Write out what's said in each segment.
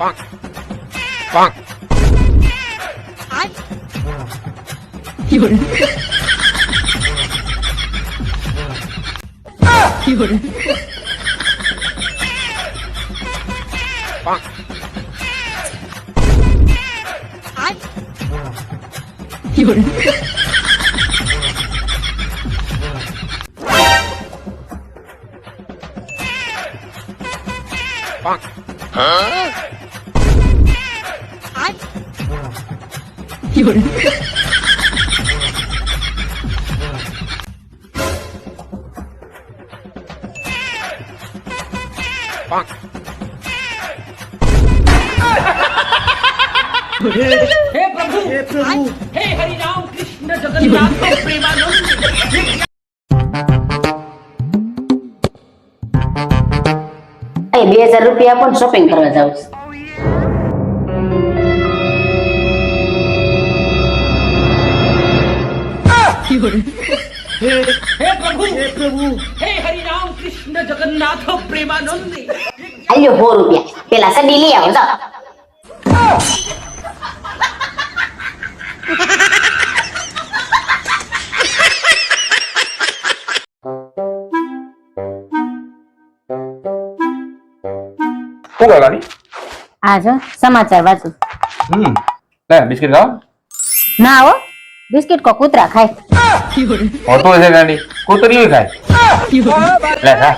放，放，有人，有人，放，有人。有人，हे प्रभु हे प्रभु हे हरि राम कृष्ण जगन्नाथ प्रेमानंद એ બે હજાર રૂપિયા આપો ને શોપિંગ કરવા જાઉં છું હે પ્રભુ હે પ્રભુ. હે હરિરામ કૃષ્ણ જગન્નાથ પ્રેમાનંદ. આલ્યો બો રૂપિયા. પેલા સડી લઈ આવો જાઓ. શું સમાચાર વાંચું. હમ. બિસ્કિટ ખાવ? ના આવો बिस्किट को कुतरा खाए। और तो ऐसे છે कुतरी भी खाए। ले ખા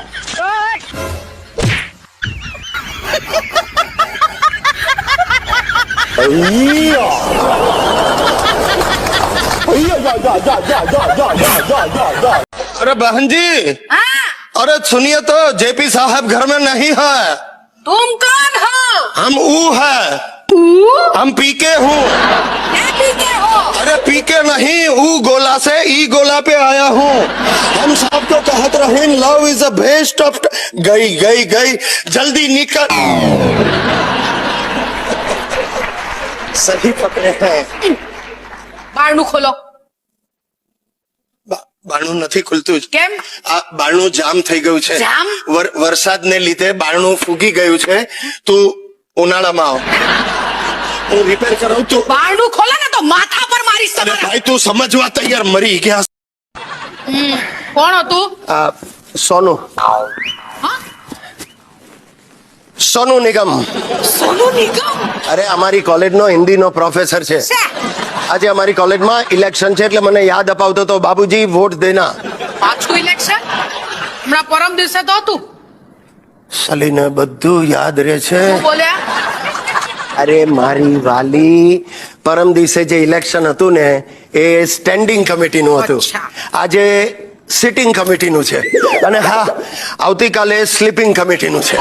अरे बहन जी हाँ। अरे सुनिए तो जेपी साहब घर में नहीं है। तुम कौन हो? हम ऊ है। हम पीके हूँ क्या पीते हो अरे पीके नहीं ऊ गोला से ई गोला पे आया हूँ हम सब तो कहत रहे love is the best of गई गई गई जल्दी निकल सही पकड़े हैं બારણું ખોલો બા- બારણું નથી ખુલતું જ કેમ આ બારણું જામ થઈ ગયું છે જામ? વર- વરસાદને લીધે બારણું ફૂગી ગયું છે તું ઉનાળામાં આવ હું રિપેર કરાવું તું બારણું ખોલે ને તો માથા પર મારીશ અરે તમારા. ભાઈ તું સમજવા તૈયાર મરી ગયા. કોણ હતું? આ સોનુ. સોનુ નિગમ. સોનુ નિગમ? અરે અમારી કોલેજનો હિન્દીનો પ્રોફેસર છે. છે આજે અમારી કોલેજમાં ઇલેક્શન છે એટલે મને યાદ અપાવતો તો બાબુજી વોટ દેના. પાછું ઇલેક્શન હમણાં પરમ દિવસે તો હતું. સલીને બધું યાદ રહે છે. શું બોલ્યા? અરે મારી વાલી પરમ દિવસે જે ઇલેક્શન હતું ને એ સ્ટેન્ડિંગ કમિટીનું હતું. આજે સિટિંગ કમિટીનું છે. અને હા આવતીકાલે સ્લીપિંગ કમિટીનું છે.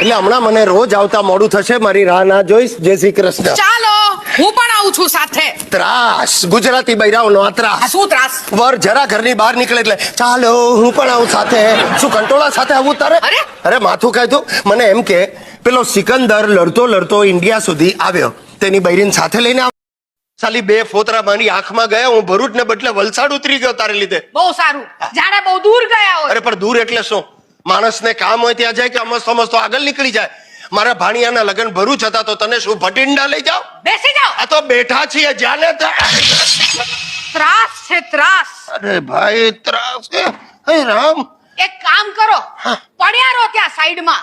એટલે હમણાં મને રોજ આવતા મોડું થશે મારી રાહ ના જોઈશ. જય શ્રી કૃષ્ણ. ચાલો હું પણ આવું છું સાથે. ત્રાસ. ગુજરાતી બૈરાઓનો આ આ ત્રાસ શું ત્રાસ? વર જરા ઘરની બહાર નીકળે એટલે ચાલો હું પણ આવું સાથે. શું કંટોળા સાથે આવું તારે? અરે! અરે માથું તું મને એમ કે પેલો સિકંદર લડતો લડતો ઇન્ડિયા સુધી આવ્યો. તેની બૈરીન સાથે લઈને આવ. સાલી બે ફોતરા મારી આંખમાં ગયા હું ભરૂચ ને બદલે વલસાડ ઉતરી ગયો તારે લીધે. બહુ સારું. જાણે બહુ દૂર ગયા હોય. અરે પણ દૂર એટલે શું? માણસને કામ હોય ત્યાં જાય કે અમસ્તો મસ્તો આગળ નીકળી જાય? મારા ભાણિયાના લગ્ન ભરૂચ હતા તો તને શું ભટિંડા લઈ જાઓ? બેસી જાઓ. આ તો બેઠા છીએ જાને ત્રાસ છે ત્રાસ. અરે ભાઈ ત્રાસ છે. હે રામ. એક કામ કરો. પડ્યા રહો ત્યાં સાઈડમાં.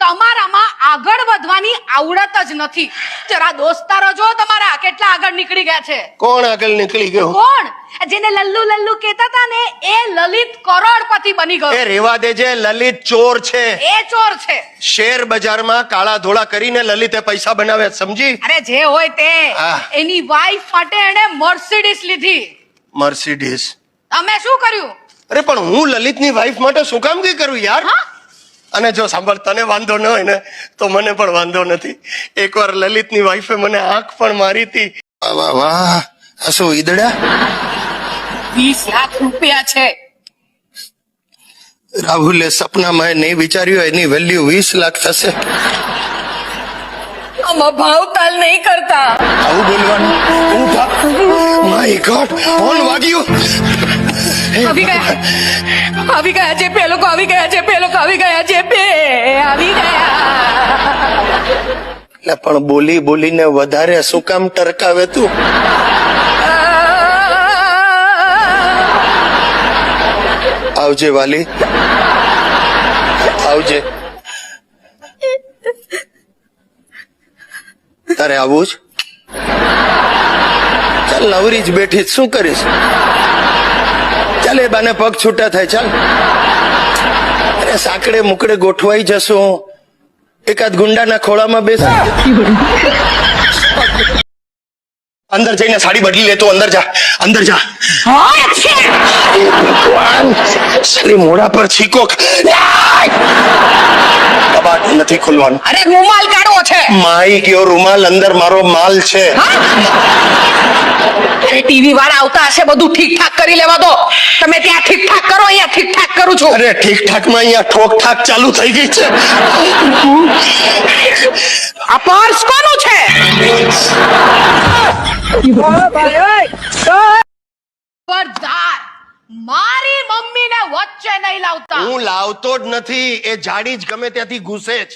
તમારામાં આગળ વધવાની આવડત જ નથી. જરા દોસ્તારો જો તમારા કેટલા આગળ નીકળી ગયા છે. કોણ આગળ નીકળી ગયો? કોણ? જેને લલ્લુ લલ્લુ કહેતા હતા ને એ લલિત કરોડપતિ બની એ રેવા દેજે લલિત ચોર છે. એ ચોર છે. શેર બજારમાં કાળા ધોળા કરીને લલિતે પૈસા બનાવ્યા સમજી? અરે જે હોય તે. એની વાઈફ માટે એને મર્સિડીસ લીધી. મર્સિડીસ તમે શું કર્યું? અરે પણ હું લલિતની વાઈફ માટે શું કામ કઈ કરું યાર? હા? અને જો સાંભળ તને વાંધો ન હોય ને તો મને પણ વાંધો નથી. એકવાર લલિતની વાઈફે મને આંખ પણ મારી હતી. વાહ વાહ હસો ઈદડા? વીસ લાખ રૂપિયા છે. રાહુલે સપનામાં નહીં વિચાર્યું એની વેલ્યુ વીસ લાખ થશે. આમાં ભાવતાલ નહીં કરતા. આવું બોલવાનું? માય ગોડ ફોન વાગ્યું. આવી ગયા. આવી ગયા છે પે લોકો, આવી ગયા છે પે લોકો, આવી ગયા છે બે, આવી ગયા. પણ બોલી બોલીને વધારે શું કામ ટરકાવે તું? આવજે વાલી. આવજે. તારે આવું જ? ચાલ, નવરી જ બેઠી શું કરીશ? ચાલ એ બાને પગ છૂટા થાય ચાલ. અરે સાંકડે મુકડે ગોઠવાઈ જશું. એકાદ ગુંડાના ખોળામાં બેસ અંદર જઈને સાડી બદલી લેતો અંદર જા અંદર જા. સાલી મોઢા પર છીકો કબાટ નથી ખોલવાનું. અરે રૂમાલ કાઢો છે. માઈ ગયો રૂમાલ અંદર મારો માલ છે. અરે ટીવી વાળા આવતા હશે બધું ઠીક ઠાક કરી લેવા દો. તમે ત્યાં ઠીક ઠાક કરો અહીંયા ઠીક ઠાક કરું છું. અરે ઠીક ઠાકમાં અહીંયા ઠોક ઠાક ચાલુ થઈ ગઈ છે. આ પર્સ કોનું છે? ખબરદાર. મમ્મી ને વચ્ચે નહીં લાવતા. હું લાવતો જ નથી. એ જાડી જ ગમે ત્યાંથી ઘૂસે જ.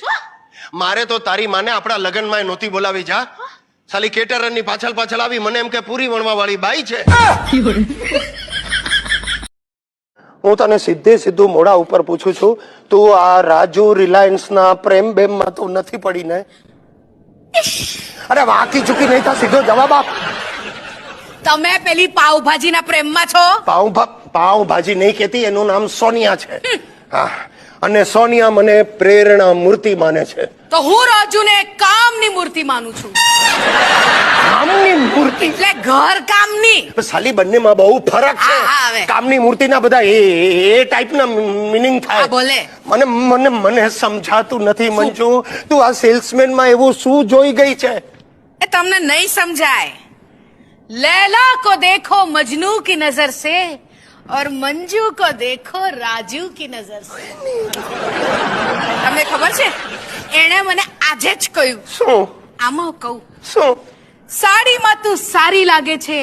મારે તો તારી માને આપણા લગ્નમાં નહોતી બોલાવી જા. ખાલી કેટરરની પાછળ પાછળ આવી મને એમ કે પૂરી વણવા વાળી બાઈ છે. હું તને સીધે સીધું મોડા ઉપર પૂછું છું તું આ રાજુ રિલાયન્સ ના પ્રેમ બેમમાં તું નથી પડી ને અરે વાકી ચૂકી નહીં તા સીધો જવાબ આપ. તમે પેલી પાવભાજીના પ્રેમમાં છો? પાવ પાવભાજી નહીં કેતી એનું નામ સોનિયા છે. હા. અને સોનિયા મને પ્રેરણા મૂર્તિ માને છે. તો હું રાજુને કામની મૂર્તિ માનું છું. કામની મૂર્તિ? એટલે ઘર કામની. સાલી બંનેમાં બહુ ફરક છે. કામની મૂર્તિના બધા એ એ ટાઈપના મિનિંગ થાય. બોલે. મને મને મને સમજાતું નથી મંજુ. તું આ સેલ્સમેનમાં એવું શું જોઈ ગઈ છે? એ તમને નહીં સમજાય. लैला को देखो मजनू की नजर से और मंजू को देखो राजू की नजर से તમને ખબર છે એણે મને આજે જ કહ્યું શું આમાં કહું શું સાડીમાં તું સારી લાગે છે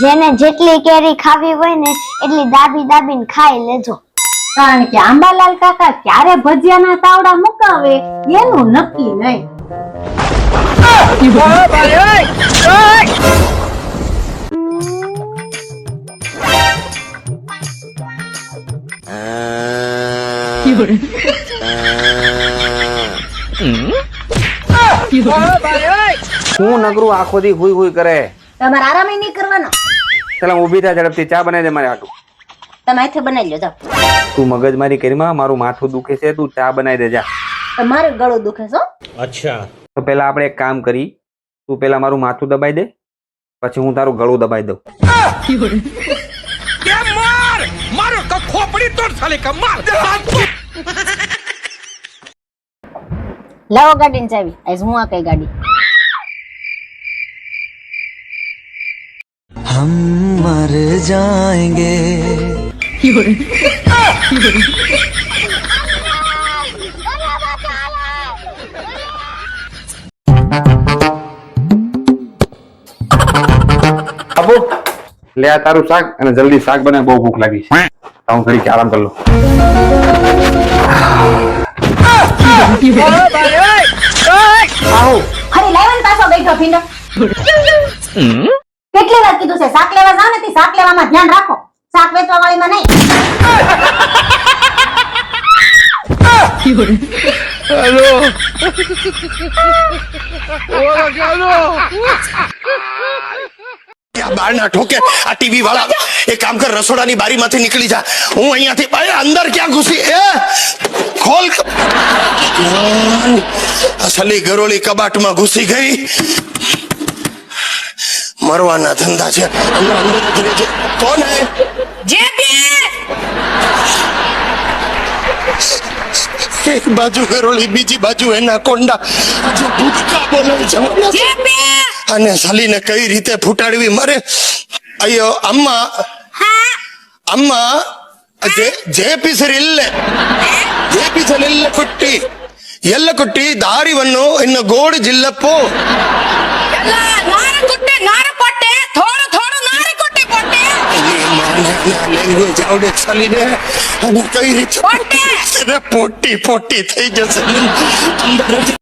જેને જેટલી કેરી ખાવી હોય ને એટલી દાબી દાબીને ખાઈ લેજો કારણ કે આંબાલાલ કાકા ક્યારે ભજીયાના તાવડા મુકાવે એનું નક્કી નહીં 有人。શું નગરું આખો દી હુઈ હુઈ કરે? તમારે આરામ એ નહીં હું ઊભી થા ઝડપથી ચા બનાવી દે મારે આટું તમે હાથે તું મગજ મારી કરીમાં મારું માથું દુખે છે તું ચા બનાવી દે જા. તમારું ગળું છે તો પહેલા આપણે એક કામ કરી તું પેલા મારું માથું દબાઈ દે પછી હું તારું ગળું દબાઈ દઉં. લાવો ગાડી ચાવી. આજ હું આ કઈ ગાડી? હમ મર જાયેંગે. લે આ તારું શાક અને જલ્દી શાક બને બહુ ભૂખ લાગી છે. હું ઘડી આરામ કરી લઉં કેટલી વાર કીધું છે શાક લેવા જાવ ને શાક લેવામાં ધ્યાન રાખો. શાક વેચવા વાળીમાં નહીં આ બાર ના ઠોકે આ ટીવી વાળા એક કામ કર રસોડાની બારીમાંથી નીકળી જા હું અહીંયાથી અરે અંદર ક્યાં ઘૂસી એ ખોલ ક- ભગવાન, આ સલી ગરોળી કબાટમાં ઘૂસી ગઈ મરવાના ધંધા છે અંદર અંદર જ રહેજે. કોણ હે જે બી એક બાજુ ગરોળી બીજી બાજુ એના કોંડા હજુ ભૂતકા બોલે જવાના જે બી અને સાલીને કઈ રીતે ફૂટાડવી મારે ಅಯ್ಯೋ ಅಮ್ಮ ಅಮ್ಮ ಜೆ ಜೆ ಪಿಸರಿಲ್ಲ ಜೆ ಪಿಸಲೆಲ್ಲ ಕೊಟ್ಟಿ ಎಲ್ಲ ಕೊಟ್ಟಿ ದಾರಿವನ್ನು ಇನ್ನು ಗೋಡು ಜಿಲ್ಲಪ್ಪು ಎಲ್ಲ ನಾರ ಕುಟ್ಟೆ ನಾರ ಪಟ್ಟೆ ಥೋಡು ಥೋಡು ನಾರ ಕುಟ್ಟೆ ಪಟ್ಟೆ લેંગ્વેજ આવડે ચાલીને અને કઈ રીતે પોટી! અરે પોટી પોટી થઈ જશે અંદર જ